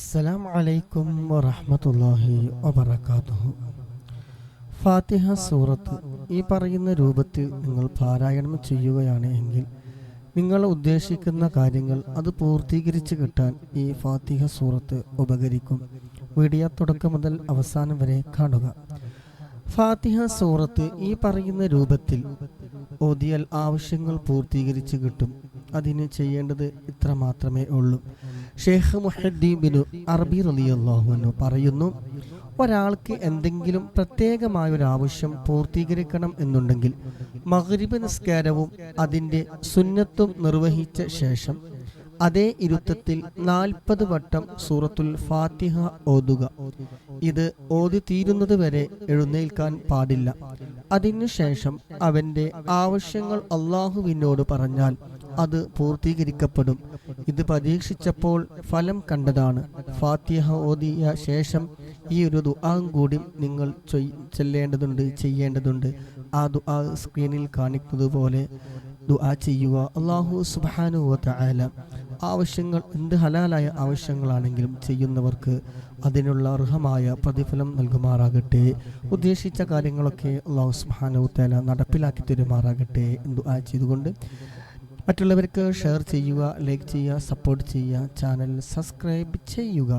അസ്സലാം അലൈക്കും വറഹ്മത്തുള്ളാഹി വബറകാതുഹു. ഫാത്തിഹ സൂറത്ത് ഈ പറയുന്ന രൂപത്തിൽ നിങ്ങൾ പാരായണം ചെയ്യുകയാണ് എങ്കിൽ നിങ്ങൾ ഉദ്ദേശിക്കുന്ന കാര്യങ്ങൾ അത് പൂർത്തീകരിച്ച് കിട്ടാൻ ഈ ഫാത്തിഹ സൂറത്ത് ഉപകരിക്കും. വീഡിയോ തുടക്കം മുതൽ അവസാനം വരെ കാണുക. ഫാത്തിഹ സൂറത്ത് ഈ പറയുന്ന രൂപത്തിൽ ഓതിയാൽ ആവശ്യങ്ങൾ പൂർത്തീകരിച്ച് കിട്ടും. അതിന് ചെയ്യേണ്ടത് ഇത്ര മാത്രമേ ഉള്ളൂ. ഷെയ്ഖ് മുഹദ്ദീൻ ബിനു അറബി റളിയല്ലാഹു പറയുന്നു ഒരാൾക്ക് എന്തെങ്കിലും പ്രത്യേകമായ ഒരു ആവശ്യം പൂർത്തീകരിക്കണം എന്നുണ്ടെങ്കിൽ മഗ്രിബ് നിസ്കാരവും അതിന്റെ സുന്നത്തും നിർവഹിച്ച ശേഷം അതേ ഇരുത്തത്തിൽ നാൽപ്പത് വട്ടം സൂറത്തുൽ ഫാത്തിഹ ഓതുക. ഇത് ഓതി തീരുന്നത് വരെ എഴുന്നേൽക്കാൻ പാടില്ല. അതിനുശേഷം അവന്റെ ആവശ്യങ്ങൾ അള്ളാഹുവിനോട് പറഞ്ഞാൽ അത് പൂർത്തീകരിക്കപ്പെടും. ഇത് പരീക്ഷിച്ചപ്പോൾ ഫലം കണ്ടതാണ്. ഫാത്തിഹ ഓതിയ ശേഷം ഈ ഒരു ദുആം കൂടി നിങ്ങൾ ചൊല്ലേണ്ടതുണ്ട് ചെയ്യേണ്ടതുണ്ട്. ആ ദുആ സ്ക്രീനിൽ കാണിക്കുന്നത് പോലെ ദുആ ചെയ്യുക. അള്ളാഹു സുബ്ഹാനഹു തആല ആവശ്യങ്ങൾ എന്ത് ഹലാലായ ആവശ്യങ്ങളാണെങ്കിലും ചെയ്യുന്നവർക്ക് അതിനുള്ള അർഹമായ പ്രതിഫലം നൽകുമാറാകട്ടെ. ഉദ്ദേശിച്ച കാര്യങ്ങളൊക്കെ അള്ളാഹു സുബ്ഹാനഹു തആല നടപ്പിലാക്കി തരുമാറാകട്ടെ ദുആ ചെയ്തുകൊണ്ട് മറ്റുള്ളവർക്ക് ഷെയർ ചെയ്യുക ലൈക്ക് ചെയ്യുക സപ്പോർട്ട് ചെയ്യുക ചാനൽ സബ്സ്ക്രൈബ് ചെയ്യുക.